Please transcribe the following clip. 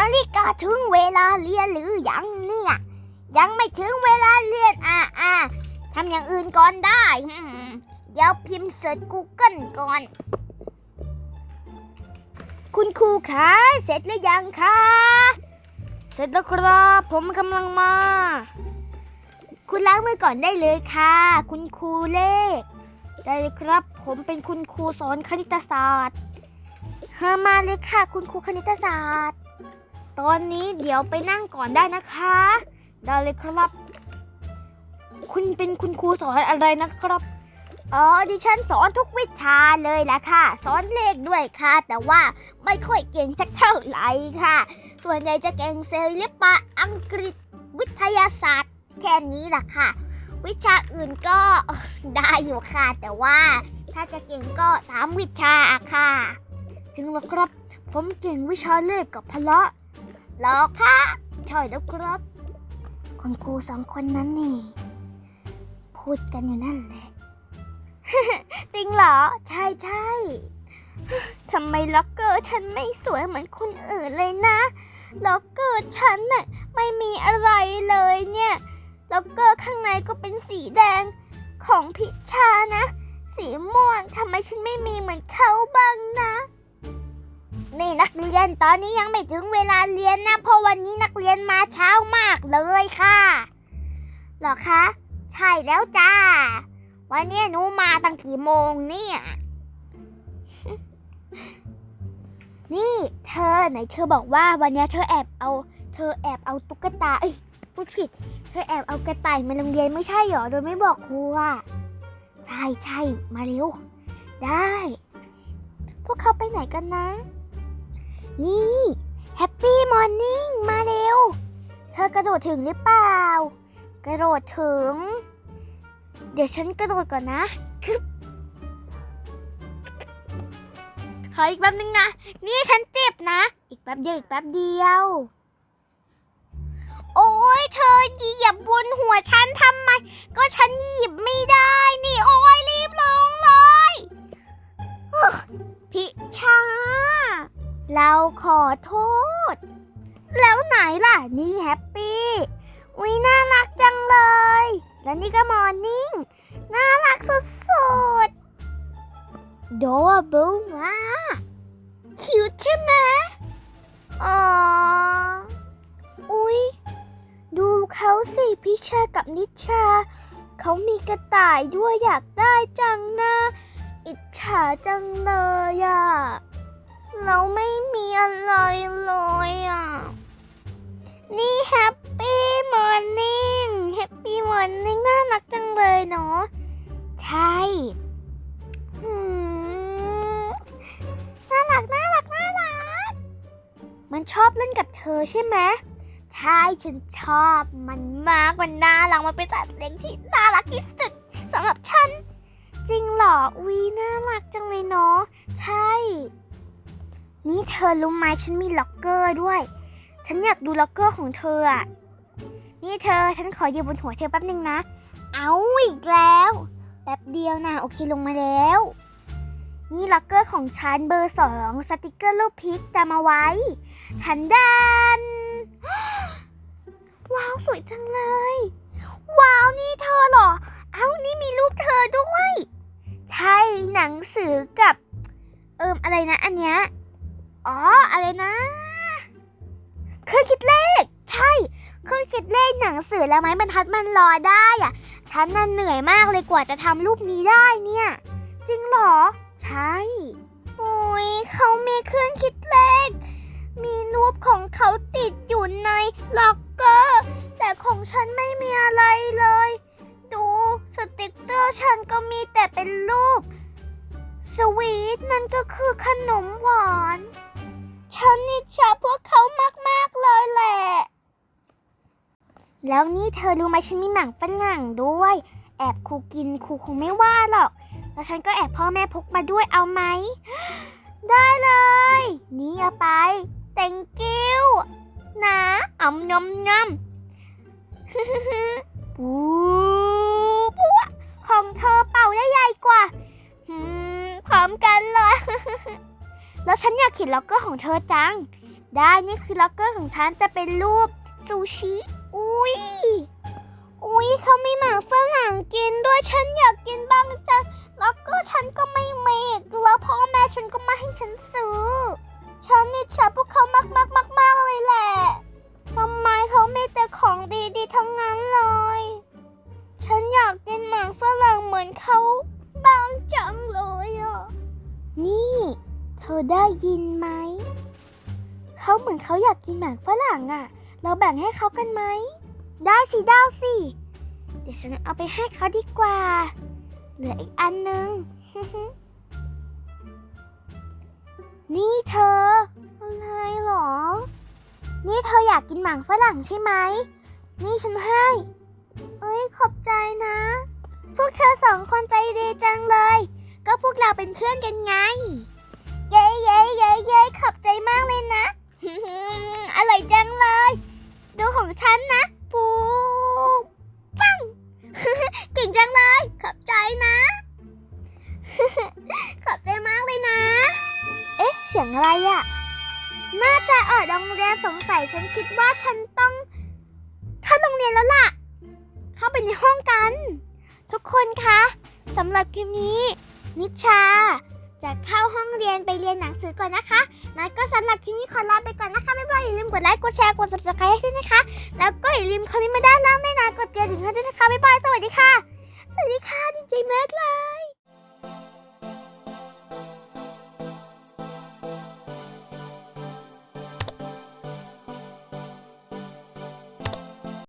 นาฬิกาถึงเวลาเรียนหรือยังเนี่ย ยังไม่ถึงเวลาเรียนอ่าอ่าทำอย่างอื่นก่อนได้เดี๋ยวพิมพ์เสิร์ช Google ก่อน คุณครูคะเสร็จหรือยังคะ เสร็จแล้วครับ ผมกำลังมา คุณล้างมือก่อนได้เลยค่ะ คุณครูเลข ได้เลยครับ ผมเป็นคุณครูสอนคณิตศาสตร์เฮอมาเลยค่ะ คุณครูคณิตศาสตร์ ตอนนี้เดี๋ยวไปนั่งก่อนได้นะคะ ได้เลยครับ คุณเป็นคุณครูสอนอะไรนะครับอ๋อดิฉันสอนทุกวิชาเลยละค่ะ สอนเลขด้วยค่ะ แต่ว่าไม่ค่อยเก่งสักเท่าไหร่ค่ะ ส่วนใหญ่จะเก่งศิลปะอังกฤษวิทยาศาสตร์ แค่นี้แหละค่ะ วิชาอื่นก็ได้อยู่ค่ะ แต่ว่าถ้าจะเก่งก็สามวิชาอะค่ะจริงเหรอครับ ผมเก่งวิชาเลขกับพละ หรอคะใช่แล้วครับ คุณครูสองคนนั้นนี่ พูดกันอยู่นั่นแหละ จริงเหรอ ใช่ใช่ทำไมล็อกเกอร์ฉันไม่สวยเหมือนคนอื่นเลยนะ ล็อกเกอร์ฉันน่ะไม่มีอะไรเลยเนี่ย ล็อกเกอร์ข้างในก็เป็นสีแดงของพิชานะ สีม่วงทำไมฉันไม่มีเหมือนเขาบ้างนะ นี่นักเรียนตอนนี้ยังไม่ถึงเวลาเรียนนะ เพราะวันนี้นักเรียนมาเช้ามากเลยค่ะหรอคะ ใช่แล้วจ้า วันนี้หนูมาตั้งกี่โมงเนี่ย นี่เธอไหนเธอบอกว่าวันนี้เธอแอบเอา เธอแอบเอาตุ๊กตาเอ้ยพูดผิด เธอแอบเอากระต่ายมาโรงเรียนไม่ใช่เหรอโดยไม่บอกครูอะใช่ใช่มาเร็ว ได้ พวกเขาไปไหนกันนะ นี่แฮปปี้มอร์นิ่งมาเร็ว เธอกระโดดถึงหรือเปล่า กระโดดถึง เดี๋ยวฉันกระโดดก่อนนะคึบขออีกแป๊บนึงนะ นี่ฉันเจ็บนะ อีกแป๊บเดียวอีกแป๊บเดียว โอ้ยเธอเหยียบบนหัวฉันทำไม ก็ฉันหยิบไม่ได้ นี่โอ้ยรีบลงเลยอึ๊ะพิชา เราขอโทษ แล้วไหนล่ะ นี่แฮปปี้อุ้ยน่ารักจังเลย และนี่ก็มอร์นิ่ง น่ารักสุดๆโดเบิลว่าคิวใช่ไหมอ๋อ อุ๊ยดูเขาสิพิชากับนิชา เขามีกระต่ายด้วยอยากได้จังนะ อิจฉาจังเลยอะ เราไม่มีอะไรเลยอะ นี่แฮปปี้มอร์นิ่งแฮปปี้มอร์นิ่งน่ารักจังเลยเนาะ ใช่หืมน่ารักน่ารักน่ารัก มันชอบเล่นกับเธอใช่ไหมใช่ฉันชอบมันมากมันน่ารักมันเป็นสัตว์เลี้ยงที่น่ารักที่สุดสำหรับฉัน จริงเหรอวีน่ารักจังเลยเนาะใช่ นี่เธอรู้ไหมฉันมีล็อกเกอร์ด้วย ฉันอยากดูล็อกเกอร์ของเธออะ นี่เธอฉันขอยืนบนหัวเธอแป๊บนึงนะ เอาอีกแล้ว แป๊บเดียวนะโอเคลงมาแล้ว นี่ล็อกเกอร์ของฉันเบอร์สองสติกเกอร์รูปพริกจำมาไว้ ทันดัน ว้าวสวยจังเลย ว้าวนี่เธอเหรอ เอ้านี่มีรูปเธอด้วย ใช่หนังสือกับ เอิมอะไรนะอันเนี้ย อ๋อ อะไรนะเครื่องคิดเลข ใช่เครื่องคิดเลขหนังสือและไม้บรรทัดมันรอได้อะฉันน่ะเหนื่อยมากเลยกว่าจะทำรูปนี้ได้เนี่ย จริงเหรอ ใช่โอ้ยเขามีเครื่องคิดเลข มีรูปของเขาติดอยู่ในล็อกเกอร์ แต่ของฉันไม่มีอะไรเลย ดูสติกเกอร์ฉันก็มีแต่เป็นรูป สวีทนั่นก็คือขนมหวาน ฉันนิจฉาพวกเขามาก ๆ เลยแหละ แล้วนี่เธอรู้ไหมฉันมีหนังฝรั่งด้วย แอบครูกินครูคงไม่ว่าหรอก แล้วฉันก็แอบพ่อแม่พกมาด้วยเอาไหม ได้เลย นี่เอาไป thank you นะอ่ำนมนำปู ฉันอยากเขียนล็อกเกอร์ของเธอจัง ได้นี่คือล็อกเกอร์ของฉันจะเป็นรูปซูชิ อุ้ยอุ้ยเขาไม่หมาฝรั่งกินด้วยฉันอยากกินบ้างจังแล้วก็ฉันก็ไม่มีแล้วพ่อแม่ฉันก็ไม่ให้ฉันซื้อ ฉันนี่ชาพวกเขามากมากมากมากๆเลยแหละทำไมเขาไม่แต่ของดีๆทั้งนั้นเลย ฉันอยากกินหมาฝรั่งเหมือนเขาบ้างจังเลยอะนี่ ธอได้ยินไหม เขาเหมือนเขาอยากกินหมากฝรั่งอะ เราแบ่งให้เขากันไหม ได้สิได้สิ เดี๋ยวฉันเอาไปให้เขาดีกว่า เหลืออีกอันนึง นี่เธอ อะไรหรอ นี่เธออยากกินหมากฝรั่งใช่ไหม นี่ฉันให้ เอ้ยขอบใจนะ พวกเธอสองคนใจดีจังเลย ก็พวกเราเป็นเพื่อนกันไง อะไรอะ่ะ น่าจะเออโรงเรียนสงสัยฉันคิดว่าฉันต้องเข้าโรงเรียนแล้วล่ะ เข้าไปในห้องกัน ทุกคนคะสำหรับคลิปนี้ นิชา จะเข้าห้องเรียนไปเรียนหนังสือก่อนนะคะนัดก็สำหรับคลิปนี้ขอลาไปก่อนนะคะบ๊ายบายอย่าลืมกดไลค์กดแชร์กด subscribe ให้ด้วยนะคะ แล้วก็อย่าลืมคอมเมนต์มาด้านล่างด้วยนะกดกระดิ่งให้ด้วยนะคะบ๊ายบายสวัสดีค่ะสวัสดีค่ะดีใจมากเลย